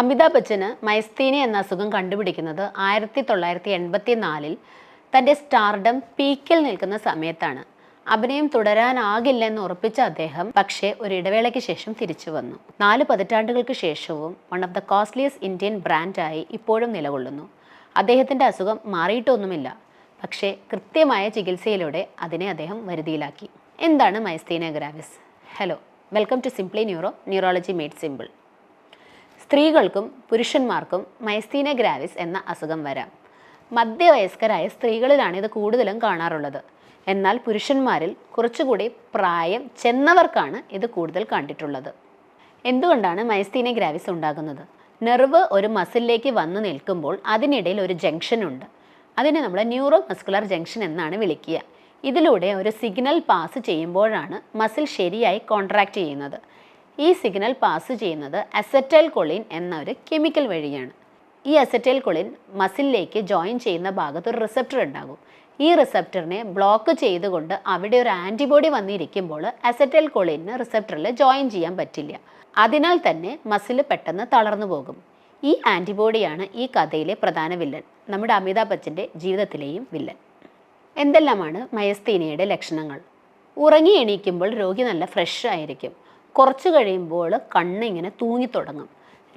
അമിതാഭ് ബച്ചന് മൈസ്തീനി എന്ന അസുഖം കണ്ടുപിടിക്കുന്നത് ആയിരത്തി തൊള്ളായിരത്തി എൺപത്തി നാലിൽ തന്റെ സ്റ്റാർഡം പീക്കിൽ നിൽക്കുന്ന സമയത്താണ്. അഭിനയം തുടരാനാകില്ലെന്ന് ഉറപ്പിച്ച അദ്ദേഹം പക്ഷേ ഒരു ഇടവേളയ്ക്ക് ശേഷം തിരിച്ചു വന്നു. നാല് പതിറ്റാണ്ടുകൾക്ക് ശേഷവും one of the costliest Indian ബ്രാൻഡായി ഇപ്പോഴും നിലകൊള്ളുന്നു. അദ്ദേഹത്തിന്റെ അസുഖം മാറിയിട്ടൊന്നുമില്ല. പക്ഷേ കൃത്യമായ ചികിത്സയിലൂടെ അതിനെ അദ്ദേഹം വരുതിയിലാക്കി. എന്താണ് myasthenia gravis hello welcome to simply neuro neurology made simple സ്ത്രീകൾക്കും പുരുഷന്മാർക്കും മൈസ്തീന ഗ്രാവിസ് എന്ന അസുഖം വരാം. മധ്യവയസ്കരായ സ്ത്രീകളിലാണ് ഇത് കൂടുതലും കാണാറുള്ളത്. എന്നാൽ പുരുഷന്മാരിൽ കുറച്ചുകൂടി പ്രായം ചെന്നവർക്കാണ് ഇത് കൂടുതൽ കണ്ടിട്ടുള്ളത്. എന്തുകൊണ്ടാണ് മൈസ്തീന ഗ്രാവിസ് ഉണ്ടാകുന്നത്? നെർവ് ഒരു മസിലിലേക്ക് വന്നു നിൽക്കുമ്പോൾ അതിനിടയിൽ ഒരു ജംഗ്ഷൻ ഉണ്ട്. അതിനെ നമ്മൾ ന്യൂറോ മസ്കുലർ ജംഗ്ഷൻ എന്നാണ് വിളിക്കുക. ഇതിലൂടെ ഒരു സിഗ്നൽ പാസ് ചെയ്യുമ്പോഴാണ് മസിൽ ശരിയായി കോൺട്രാക്റ്റ് ചെയ്യുന്നത്. ഈ സിഗ്നൽ പാസ് ചെയ്യുന്നത് അസറ്റൈൽ കൊളിൻ എന്ന ഒരു കെമിക്കൽ വഴിയാണ്. ഈ അസറ്റൈൽ കൊളിൻ മസിലിലേക്ക് ജോയിൻ ചെയ്യുന്ന ഭാഗത്ത് ഒരു റിസപ്റ്റർ ഉണ്ടാകും. ഈ റിസപ്റ്ററിനെ ബ്ലോക്ക് ചെയ്തുകൊണ്ട് അവിടെ ഒരു ആന്റിബോഡി വന്നിരിക്കുമ്പോൾ അസറ്റൈൽ കൊളിന് റിസപ്റ്ററിൽ ജോയിൻ ചെയ്യാൻ പറ്റില്ല. അതിനാൽ തന്നെ മസിൽ പെട്ടെന്ന് തളർന്നു പോകും. ഈ ആന്റിബോഡിയാണ് ഈ കഥയിലെ പ്രധാന വില്ലൻ നമ്മുടെ അമിതാഭ് ബച്ചന്റെ ജീവിതത്തിലെയും വില്ലൻ. എന്തെല്ലാമാണ് മയസ്തീനയുടെ ലക്ഷണങ്ങൾ? ഉറങ്ങി എണീക്കുമ്പോൾ രോഗി നല്ല ഫ്രഷ് ആയിരിക്കും. കുറച്ച് കഴിയുമ്പോൾ കണ്ണിങ്ങനെ തൂങ്ങിത്തുടങ്ങും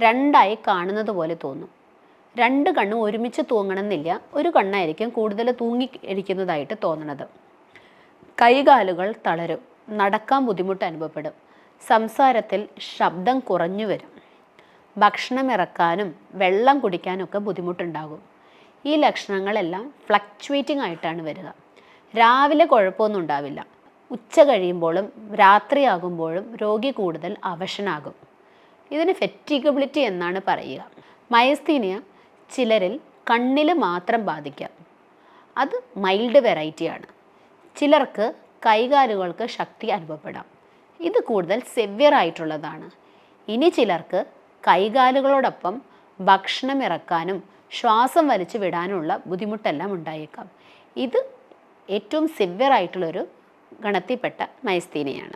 രണ്ടായി കാണുന്നത് പോലെ തോന്നും. രണ്ട് കണ്ണും ഒരുമിച്ച് തൂങ്ങണമെന്നില്ല. ഒരു കണ്ണായിരിക്കും കൂടുതൽ തൂങ്ങി ഇരിക്കുന്നതായിട്ട് തോന്നണത്. കൈകാലുകൾ തളരും. നടക്കാൻ ബുദ്ധിമുട്ട് അനുഭവപ്പെടും. സംസാരത്തിൽ ശബ്ദം കുറഞ്ഞു വരും. ഭക്ഷണം ഇറക്കാനും വെള്ളം കുടിക്കാനും ഒക്കെ ബുദ്ധിമുട്ടുണ്ടാകും. ഈ ലക്ഷണങ്ങളെല്ലാം ഫ്ലക്ച്വേറ്റിംഗ് ആയിട്ടാണ് വരിക. രാവിലെ കുഴപ്പമൊന്നും ഉണ്ടാവില്ല. ഉച്ച കഴിയുമ്പോഴും രാത്രിയാകുമ്പോഴും രോഗി കൂടുതൽ അവശനാകും. ഇതിന് ഫെറ്റിഗബിലിറ്റി എന്നാണ് പറയുക. മയസ്തീനിയ ചിലരിൽ കണ്ണിൽ മാത്രം ബാധിക്കാം. അത് മൈൽഡ് വെറൈറ്റിയാണ് ചിലർക്ക് കൈകാലുകൾക്ക് ശക്തി അനുഭവപ്പെടാം. ഇത് കൂടുതൽ സെവ്യർ ആയിട്ടുള്ളതാണ്. ഇനി ചിലർക്ക് കൈകാലുകളോടൊപ്പം ഭക്ഷണം ഇറക്കാനും ശ്വാസം വലിച്ചു വിടാനുള്ള ബുദ്ധിമുട്ടെല്ലാം ഉണ്ടായേക്കാം. ഇത് ഏറ്റവും സിവിയർ ആയിട്ടുള്ളൊരു ഗണത്തിൽപ്പെട്ട മയസ്തീനിയാണ്.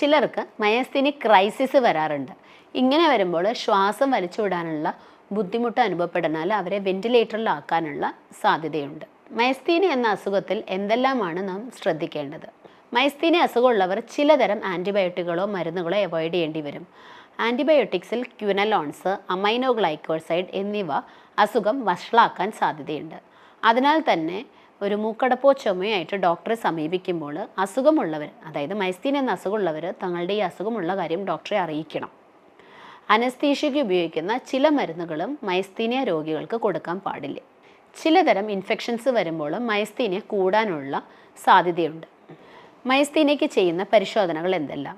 ചിലർക്ക് മയസ്തീനി ക്രൈസിസ് വരാറുണ്ട്. ഇങ്ങനെ വരുമ്പോൾ ശ്വാസം വലിച്ചു വിടാനുള്ള ബുദ്ധിമുട്ട് അനുഭവപ്പെടുന്നാൽ അവരെ വെന്റിലേറ്ററിലാക്കാനുള്ള സാധ്യതയുണ്ട്. മയസ്തീനി എന്ന അസുഖത്തിൽ എന്തെല്ലാമാണ് നാം ശ്രദ്ധിക്കേണ്ടത്? മയസ്തീനി അസുഖമുള്ളവർ ചിലതരം ആന്റിബയോട്ടിക്കുകളോ മരുന്നുകളോ അവോയ്ഡ് ചെയ്യേണ്ടി വരും. ആന്റിബയോട്ടിക്സിൽ ക്യുനലോൺസ് അമൈനോ ഗ്ലൈക്കോസൈഡ് എന്നിവ അസുഖം വഷളാക്കാൻ സാധ്യതയുണ്ട്. അതിനാൽ തന്നെ ഒരു മൂക്കടപ്പോ ചുമയായിട്ട് ഡോക്ടറെ സമീപിക്കുമ്പോൾ അസുഖമുള്ളവർ അതായത് മൈസ്തീൻ എന്ന അസുഖമുള്ളവർ തങ്ങളുടെ ഈ അസുഖമുള്ള കാര്യം ഡോക്ടറെ അറിയിക്കണം. അനസ്തീഷ്യയ്ക്ക് ഉപയോഗിക്കുന്ന ചില മരുന്നുകളും മൈസ്തീനിയ രോഗികൾക്ക് കൊടുക്കാൻ പാടില്ല. ചിലതരം ഇൻഫെക്ഷൻസ് വരുമ്പോൾ മൈസ്തീനിയ കൂടാനുള്ള സാധ്യതയുണ്ട്. മൈസ്തീനയ്ക്ക് ചെയ്യുന്ന പരിശോധനകൾ എന്തെല്ലാം?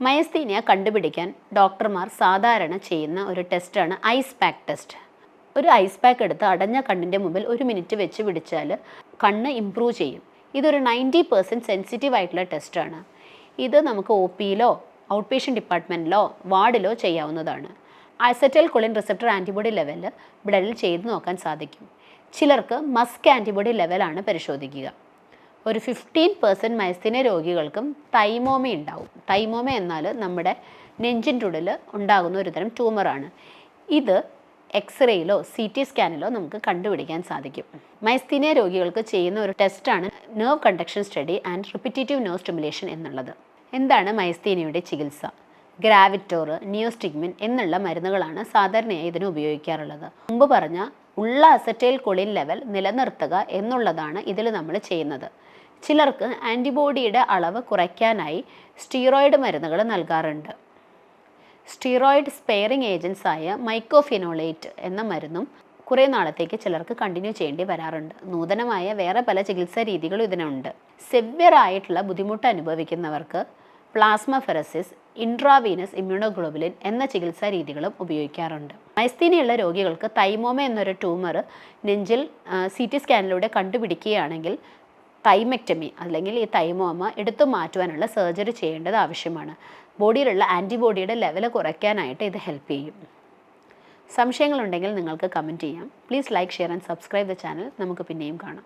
മയസ്തീനിയ കണ്ടുപിടിക്കാൻ ഡോക്ടർമാർ സാധാരണ ചെയ്യുന്ന ഒരു ടെസ്റ്റാണ് ഐസ് പാക്ക് ടെസ്റ്റ്. ഒരു ഐസ് പാക്ക് എടുത്ത് അടഞ്ഞ കണ്ണിന്റെ മുമ്പിൽ ഒരു മിനിറ്റ് വെച്ച് പിടിച്ചാൽ കണ്ണ് ഇമ്പ്രൂവ് ചെയ്യും. ഇതൊരു നയന്റി പെർസെന്റ് സെൻസിറ്റീവ് ആയിട്ടുള്ള ടെസ്റ്റാണ് ഇത് നമുക്ക് ഒ പിയിലോ ഔട്ട് പേഷ്യൻ ഡിപ്പാർട്ട്മെന്റിലോ വാർഡിലോ ചെയ്യാവുന്നതാണ്. Acetylcholine receptor antibody level ബ്ലഡിൽ ചെയ്ത് നോക്കാൻ സാധിക്കും. ചിലർക്ക് മസ്ക് ആന്റിബോഡി ലെവലാണ് പരിശോധിക്കുക. ഒരു ഫിഫ്റ്റീൻ പെർസെന്റ് മയസ്തിന രോഗികൾക്കും തൈമോമ ഉണ്ടാവും. തൈമോമ എന്നാൽ നമ്മുടെ നെഞ്ചിന്റെ ഉള്ളിൽ ഉണ്ടാകുന്ന ഒരുതരം ട്യൂമറാണ് ഇത് എക്സ്റേയിലോ സി ടി സ്കാനിലോ നമുക്ക് കണ്ടുപിടിക്കാൻ സാധിക്കും. മൈസ്തീനിയ രോഗികൾക്ക് ചെയ്യുന്ന ഒരു ടെസ്റ്റാണ് nerve conduction study and repetitive nerve stimulation എന്നുള്ളത്. എന്താണ് മൈസ്തീനിയയുടെ ചികിത്സ? ഗ്രാവിറ്റോർ നിയോസ്റ്റിഗ്മിൻ എന്നുള്ള മരുന്നുകളാണ് സാധാരണയായി ഇതിന് ഉപയോഗിക്കാറുള്ളത്. മുമ്പ് പറഞ്ഞ ഉള്ള അസറ്റൈൽ കൊളിൻ ലെവൽ നിലനിർത്തുക എന്നുള്ളതാണ് ഇതിൽ നമ്മൾ ചെയ്യുന്നത്. ചിലർക്ക് ആന്റിബോഡിയുടെ അളവ് കുറയ്ക്കാനായി സ്റ്റീറോയിഡ് മരുന്നുകൾ നൽകാറുണ്ട്. സ്റ്റീറോയിഡ് സ്പെയറിംഗ് ഏജൻസായ മൈക്കോഫിനോളേറ്റ് എന്ന മരുന്നും കുറേ നാളത്തേക്ക് ചിലർക്ക് കണ്ടിന്യൂ ചെയ്യേണ്ടി വരാറുണ്ട്. നൂതനമായ വേറെ പല ചികിത്സാ രീതികളും ഇതിനുണ്ട്. സെവ്യർ ആയിട്ടുള്ള ബുദ്ധിമുട്ട് അനുഭവിക്കുന്നവർക്ക് പ്ലാസ്മ ഫെറസിസ് ഇൻട്രാവീനസ് ഇമ്മ്യൂണോഗ്ലോബുലിൻ എന്ന ചികിത്സാ രീതികളും ഉപയോഗിക്കാറുണ്ട്. മൈസ്തീനിയുള്ള രോഗികൾക്ക് തൈമോമ എന്നൊരു ട്യൂമർ നെഞ്ചിൽ സി ടി സ്കാനിലൂടെ കണ്ടുപിടിക്കുകയാണെങ്കിൽ തൈമെക്ടമി അല്ലെങ്കിൽ ഈ തൈമോമ എടുത്തു മാറ്റുവാനുള്ള സർജറി ചെയ്യേണ്ടത് ആവശ്യമാണ്. ബോഡിയിലുള്ള ആന്റിബോഡിയുടെ ലെവൽ കുറയ്ക്കാനായിട്ട് ഇത് ഹെൽപ്പ് ചെയ്യും. സംശയങ്ങളുണ്ടെങ്കിൽ നിങ്ങൾക്ക് കമന്റ് ചെയ്യാം. Please like share and subscribe the channel നമുക്ക് പിന്നെയും കാണാം.